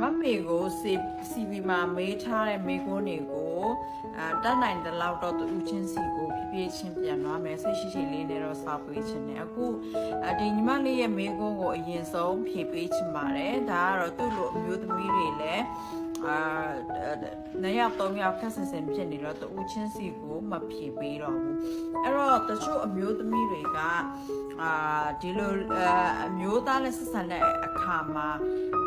မမေကိုစီစီဗီမှာမေးထားတဲ့မေခွန်းတွေကိုအာတတ်နိုင်တဲ့လောက်တော့သူချင်းစီကိုဖြည်းဖြည်းချင်းပြန်သွားမယ်စိတ်ရှိရှိလေးနဲ့တော့စာပေးခြင်းနဲ့အခုအဒီညီမလေးရဲ့မေခွန်းကိုအရင်ဆုံးဖြည့်ပေးချင်ပါတယ်ဒါကတော့သူ့လိုအမျိုးသမီးတွေလည်း အာနှစ်ယောက်သုံးယောက်ခက်ဆင်ဆင်ဖြစ်နေတော့သူချင်းစီကိုမဖြည့်ပေးတော့ဘူးအဲ့တော့တချို့အမျိုးသမီးတွေကအာဒီလိုအမျိုးသားနဲ့ဆက်ဆံတဲ့အခါမှာ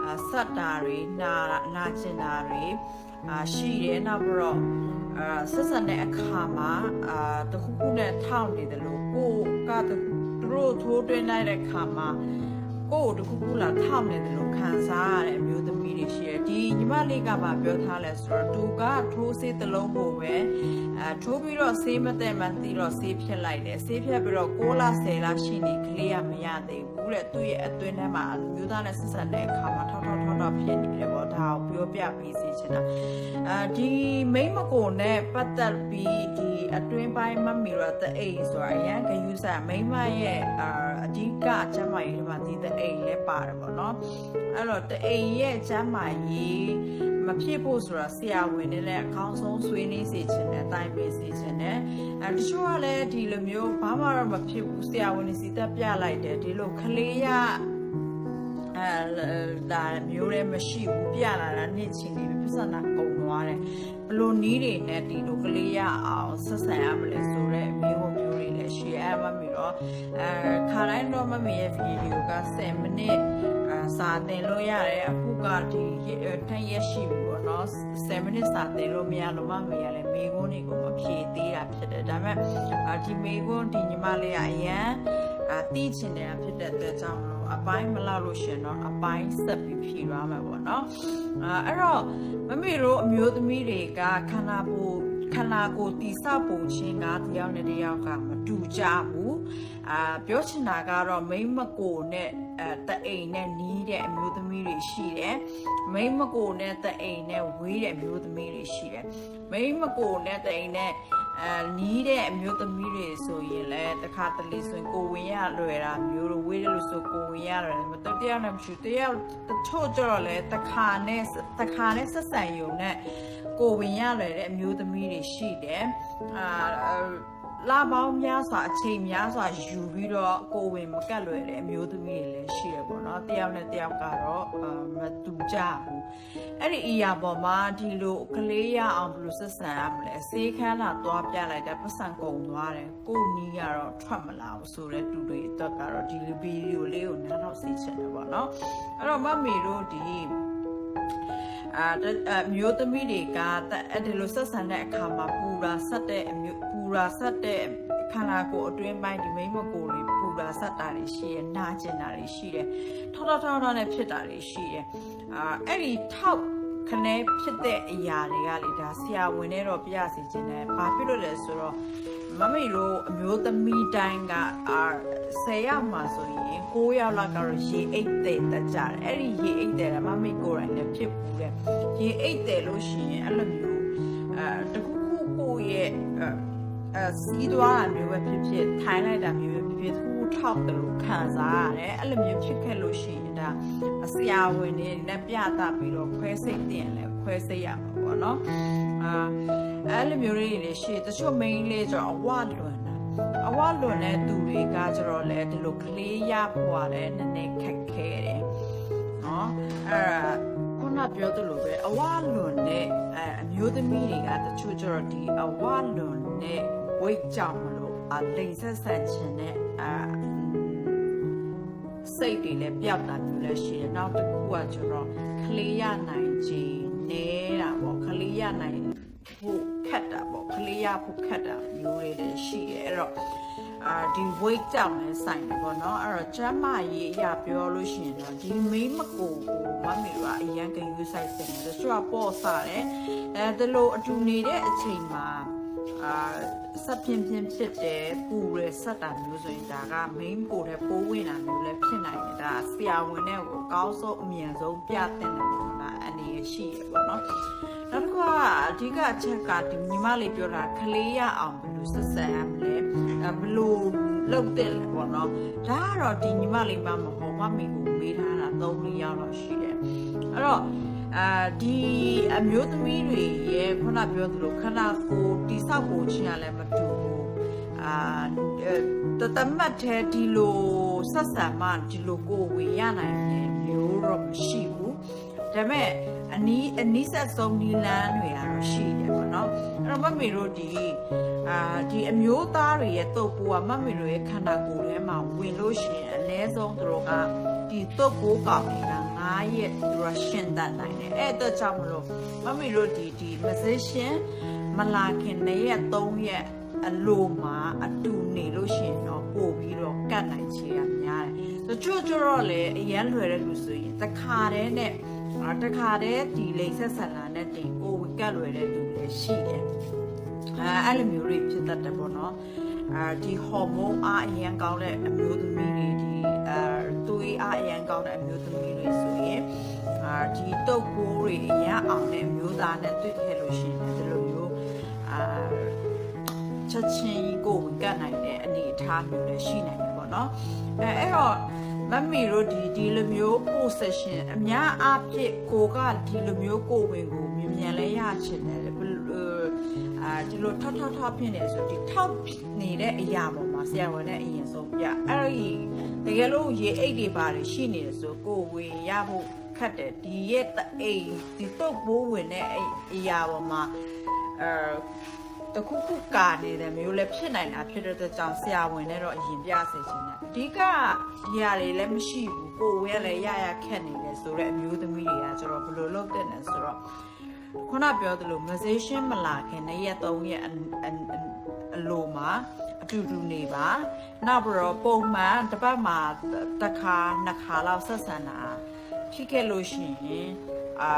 အာဆက်တာတွေနာနာကျင်တာတွေအာရှိတယ်နောက်ပြီးတော့အာဆက်ဆံတဲ့အခါမှာအာတခုခုနဲ့ထောက်နေတယ်လို့ကိုကသူတို့ထိုးတွင်းလိုက်တဲ့အခါမှာကိုတခုခုလာထောက်နေတယ်လို့ခံစားရတဲ့အမျိုးသမီးတွေရှိတယ်ဒီညီ မလေးကမှပြောထားလဲဆိုတော့သူကထိုးဆေးတစ်လုံးကိုပဲအာထိုးပြီးတော့ဆေးမတဲ့မှတီးတော့ဆေးဖြတ်လိုက်တယ်ဆေးဖြတ်ပြီးတော့6လ10လရှိနေကလေးကမရသေးဘူးတဲ့သူ့ရဲ့အတွင်းထဲမှာအမျိုးသားနဲ့ဆက်ဆံတဲ့အခါမှာထောက်ထောက်ထောက်ထောက်ဖြစ်နေတယ်ပေါ့ ဒါကိုပြောပြပေးစီချင်တာအာဒီမိမကိုနဲ့ပတ်သက်ပြီးဒီအတွင်းပိုင်းမမီရတဲ့အိမ်ဆိုတာအရန်ဂယူဆမိမရဲ့အာအဓိကအကျမ်းမာရေးတွေမှာဒီတဲ့အိမ်လဲပါတယ်ပေါ့နော်အဲ့တော့တဲ့အိမ်ရဲ့ကျမ်းမာရေးမဖြစ်ဖို့ဆိုတာဆရာဝန်တွေလည်းအကောင်းဆုံးဆွေးနွေးစေချင်တယ်တိုင်ပေးစေချင်တယ်အဲတချို့ကလည်းဒီလိုမျိုးဘာမှတော့မဖြစ်ဘူးဆရာဝန်တွေစီတက်ပြလိုက်တယ်ဒီလိုကလေးရ အဲဒါမျိုးလည်းမရှိဘူးပြလာတာနှစ်ချင်းနေပြီပြဿနာကုန်သွားတယ်ဘလို့နီးတွေနဲ့ဒီလိုကလေးရအောင်ဆက်ဆံရမလဲဆိုတော့မျိုးမျိုးတွေလည်းရှိအဲမမီတော့အဲခါတိုင်းတော့မမီရဲ့ဗီဒီယိုက7မိနစ်အာစာတင်လို့ရတယ်အခုကဒီထက်ရက်ရှိပြီပေါ့နော်7မိနစ်စာတင်လို့မရလို့မမီရလည်းမိကုန်းတွေကိုမဖြေသေးတာဖြစ်တယ်ဒါပေမဲ့အာဒီမိကုန်းဒီညီမလေးကအရန်အာတီးချင်တယ်ဖြစ်တဲ့အတွက်ကြောင့်မလို့ အပိုင်းမလောက်လို့ရှင်တော့အပိုင်းဆက်ပြီးဖြေရမှာပေါ့နော်အာအဲ့တော့မမေတို့အမျိုးသမီးတွေကခန္ဓာကိုယ်ခန္ဓာကိုယ်တိဆောက်ပုံချင်းကတယောက်နဲ့တယောက်ကမတူကြဘူးအာပြောချင်တာကတော့မိမ့်မကိုနဲ့အဲတအိမ်နဲ့နီးတဲ့အမျိုးသမီးတွေရှိတယ်မိမ့်မကိုနဲ့တအိမ်နဲ့ဝေးတဲ့အမျိုးသမီးတွေရှိတယ်မိမ့်မကိုနဲ့တအိမ်နဲ့ အဲနီးတဲ့အမျိုးသမီးတွေဆိုရင်လည်းတခါတလေဆိုရင်ကိုဝင်ရလွယ်တာမျိုးတို့ဝေးတယ်လို့ဆိုကိုဝင်ရလွယ်တယ်မတော်တရားနဲ့မရှိတယောက်တချို့ကြတော့လဲတခါနဲ့တခါနဲ့ဆက်ဆံယုံနဲ့ကိုဝင်ရလွယ်တဲ့အမျိုးသမီးတွေရှိတယ်အာ လာပေါင်းများစွာအချိန်များစွာယူပြီးတော့ကိုဝင်မကတ်လွယ်တဲ့အမျိုးသမီးတွေလည်းရှိရပေါ့နော်တယောက်နဲ့တယောက်ကတော့အာမတူကြဘူးအဲ့ဒီအရာပေါ်မှာဒီလိုကလေးရအောင်ဘယ်လိုဆက်ဆံရမလဲစေးခန်းလာသွားပြလိုက်တဲ့ပတ်စံကုန်သွားတယ်ကိုနီးကတော့ထွက်မလာဘူးဆိုတော့တူတွေအတွက်ကတော့ဒီဗီဒီယိုလေးကိုနားတော့စေချင်တယ်ပေါ့နော်အဲ့တော့မမေတို့ဒီအာအမျိုးသမီးတွေကအဲ့ဒီလိုဆက်ဆံတဲ့အခါမှာပူရာဆက်တဲ့အမျိုး ပူရာဆက်တဲ့ခန္ဓာကိုယ်အတွင်းပိုင်းဒီမိမကိုယ်တွေပူရာဆက်တာတွေရှိရနာကျင်တာတွေရှိတယ်ထောက်ထောက်ထောက်ထောက်နဲ့ဖြစ်တာတွေရှိတယ်အာအဲ့ဒီထောက်ခနဲဖြစ်တဲ့အရာတွေကလေဒါဆရာဝန်နဲ့တော့ပြစီခြင်းတယ်ဘာဖြစ်လို့လဲဆိုတော့မမေတို့အမျိုးသမီးတိုင်းကအာ10ယောက်မှဆိုရင်9ယောက်လောက်ကတော့ရေအိတ်တဲ့တက်ကြတယ်အဲ့ဒီရေအိတ်တဲ့ကမမေကိုယ်တိုင်လည်းဖြစ်ဘူးတဲ့ရေအိတ်တယ်လို့ရှိရင်အဲ့လိုမျိုးအဲတခုခုကိုယ့်ရဲ့ အဲစီးသွားတာမျိုးပဲဖြစ်ဖြစ်ထိုင်းလိုက်တာမျိုးပဲဖြစ်ဖြစ်သူ့ထောက်တယ်လို့ခံစားရတယ်အဲ့လိုမျိုးဖြစ်ခဲ့လို့ရှိရင်ဒါဆရာဝန်တွေနဲ့ပြတာပြီးတော့ခွဲစိတ်တင်လဲခွဲစိတ်ရမှာပေါ့နော်အာအဲ့လိုမျိုးတွေလည်းရှိတချို့ main လေးကျတော့အဝလွန်တာအဝလွန်တဲ့သူတွေကကျတော့လေဒီလိုကလေးရဖွာလဲနည်းနည်းခက်ခဲတယ်နော်အဲ့ဒါခုနပြောသလိုပဲအဝလွန်တဲ့အဲအမျိုးသမီးတွေကတချို့ကျတော့ဒီအဝလွန်တဲ့ weight ကြောင့်မလို့အလိမ်ဆက်ဆန်ခြင်းနဲ့အာစိတ်တွေလည်းပျောက်တာမျိုးလည်းရှိတယ်နောက်တစ်ခုကကျတော့ကလေးရနိုင်ခြင်းနေတာပေါ့ကလေးရနိုင်ဖို့ခက်တာပေါ့ကလေးရဖို့ခက်တာမျိုးတွေလည်းရှိတယ်အဲ့တော့အာဒီ weight ကြောင့်လည်းဆိုင်တယ်ပေါ့နော်အဲ့တော့ကျမ်းမာရေးအရာပြောလို့ရှိရင်တော့ဒီမိမကိုကိုမမေကအရန်ကယူဆိုင်တယ်တချို့ကပေါ့စားတယ်အဲဒီလိုအတူနေတဲ့အချိန်မှာ အာဆက်ပြင်းပြင်းဖြစ်တယ်ပူရဆက်တာမျိုးဆိုရင်ဒါက main ကိုတဲ့ပိုးဝင်တာမျိုးလည်းဖြစ်နိုင်တယ်ဒါဆရာဝန်နဲ့ကိုအကောင်းဆုံးအမြန်ဆုံးပြတင်တယ်ပေါ့နော်ဒါအနေရရှိရပေါ့နော်နောက်တစ်ခုကအဓိကအချက်ကဒီညီမလေးပြောတာကလေးရအောင်ဘယ်လိုဆက်ဆံရမလဲဘယ်လိုလုပ်တယ်လဲပေါ့နော်ဒါကတော့ဒီညီမလေးမှမဟုတ်မမေကိုမေးထားတာ၃လရောက်တော့ရှိတယ်အဲ့တော့ အာဒီအမျိုးသမီးတွေရဲ့ခုနပြောသလိုခန္ဓာကိုယ်တိဆောက်ပုံချင်းရလည်းမတူဘူးအာအဲတသမတ်တဲ့ဒီလိုဆက်ဆံမှဒီလိုကိုယ်ဝင်ရနိုင်တယ်မျိုးတော့မရှိဘူးဒါပေမဲ့အနီးအနီးဆက်ဆုံးနီလန်းတွေကတော့ရှိတယ်ပေါ့နော်အဲ့တော့မမေတို့ဒီအာဒီအမျိုးသားတွေရဲ့တုပ်ပိုးကမမေတို့ရဲ့ခန္ဓာကိုယ်ထဲမှာဝင်လို့ရှိရင်အနည်းဆုံးသူတို့ကဒီတုပ်ပိုးကောင်တွေက 9ရက်သူတို့ရှင်းတတ်နိုင်တယ်အဲ့အတွက်ကြောင့်မလို့မမေတို့ဒီဒီ position မလာခင်နဲ့ရက်3ရက်အလိုမှာအတူနေလို့ရှိရင်တော့ပို့ပြီးတော့ကတ်နိုင်ချေရများတယ်။တချို့ကျတော့လေအရန်လွယ်တဲ့လူဆိုရင်တစ်ခါတည်းနဲ့အာတစ်ခါတည်းဒီလိမ့်ဆက်ဆန်လာတဲ့တင်ပို့ကတ်လွယ်တဲ့လူလည်းရှိတယ်။အဲအဲ့လိုမျိုးတွေဖြစ်တတ်တယ်ပေါ့နော်။အာဒီဟော်မုန်းအားအရန်ကောင်းတဲ့အမျိုးသမီးတွေဒီ အာသွေးအားအရန်ကောင်းတဲ့အမျိုးသမီးတွေဆိုရင်အာဒီတုပ်ပိုးတွေအရန်အောင်တဲ့အမျိုးသားနဲ့တွေ့ခဲ့လို့ရှိရင်ဒီလိုမျိုးအာချက်ချင်းကြီးကိုဝင်ကတ်နိုင်တဲ့အနေအထားမျိုးလည်းရှိနိုင်တယ်ပေါ့နော်အဲအဲ့တော့ မမီတို့ဒီဒီလိုမျိုး position အများအားဖြင့်ကိုကဒီလိုမျိုးကိုဝင်ကိုမြင်မြန်လဲရချင်တယ်ဘယ်လိုအာဒီလိုထောက်ထောက်ထောက်ဖြစ်နေဆိုဒီထောက်နေတဲ့အရာပေါ်မှာဆရာဝန်နဲ့အရင်ဆုံးပြအဲ့ဒီတကယ်လို့ရေအိတ်တွေပါတယ်ရှိနေတယ်ဆိုကိုဝင်ရဖို့ခက်တယ်ဒီရဲ့တအိမ်ဒီတော့ဘိုးဝင်တဲ့အရာပေါ်မှာအဲ တခုခုကာနေတဲ့မျိုးလည်းဖြစ်နိုင်တာဖြစ်တဲ့အတွက်ကြောင့်ဆရာဝန်နဲ့တော့အရင်ပြစေချင်တယ်အဓိကဒီဟာတွေလည်းမရှိဘူးကိုယ်ဝဲလည်းရရခက်နေတယ်ဆိုတော့အမျိုးသမီးတွေကကျတော့ဘယ်လိုလုပ်တဲ့လဲဆိုတော့ခုနပြောသလို message မလာခင်နေ့ရက်3ရက်အအအအလိုမှာအတူတူနေပါနောက်ပြီးတော့ပုံမှန်တစ်ပတ်မှာတစ်ခါနှစ်ခါလောက်ဆက်ဆံတာဖြစ်ခဲ့လို့ရှိရင် အာ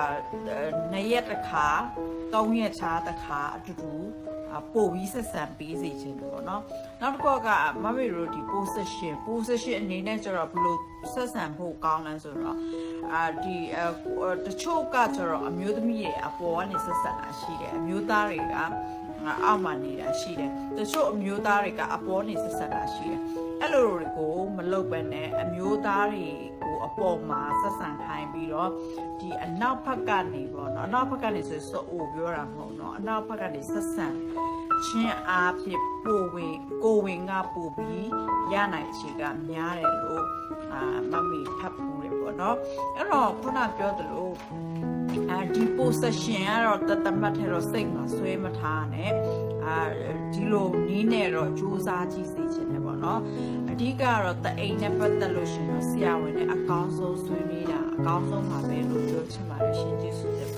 နေ့ရက်တစ်ခါ3ရက်ချာတစ်ခါအတူတူပို့ပြီးဆက်ဆံပေးစေခြင်းပေါ့နော်နောက်တစ်ခုကမမေတို့ဒီ position position အနေနဲ့ကျတော့ဘယ်လိုဆက်ဆံဖို့ကောင်းလဲဆိုတော့အာဒီတချို့ကကျတော့အမျိုးသမီးတွေအပေါ်ကနေဆက်ဆံတာရှိတယ်အမျိုးသားတွေကအောက်မှာနေတာရှိတယ်တချို့အမျိုးသားတွေကအပေါ်နေဆက်ဆံတာရှိတယ်အဲ့လိုတွေကိုမလုပ်ဘဲနဲ့အမျိုးသားတွေကို အပေါ်မှာဆက်ဆံခိုင်းပြီးတော့ဒီအနောက်ဘက်ကနေပေါ့နော်အနောက်ဘက်ကနေဆိုဆိုအိုပြောတာမဟုတ်တော့အနောက်ဘက်ကနေဆက်ဆံချင်းအားဖြင့်ပိုဝင်ကိုဝင်ကပိုပြီးရနိုင်ချေကများတယ်လို့အာမမီဖတ်ပူတယ်ပေါ့နော်အဲ့တော့ခုနပြောသလိုအာဒီ possession ကတော့တတမတ်ထဲတော့စိတ်မှာဆွဲမထားနဲ့အာဒီလိုနီးနဲ့တော့စူးစမ်းကြည့်စေချင်တယ်ပေါ့နော် အဓိကကတော့တအိမ်နဲ့ပတ်သက်လို့ရှင်တော့ဆရာဝန်နဲ့အကောင်းဆုံးဆွေးနွေးတာအကောင်းဆုံးပါပဲလို့ပြောချင်ပါတယ်ရှင်ကျေးဇူး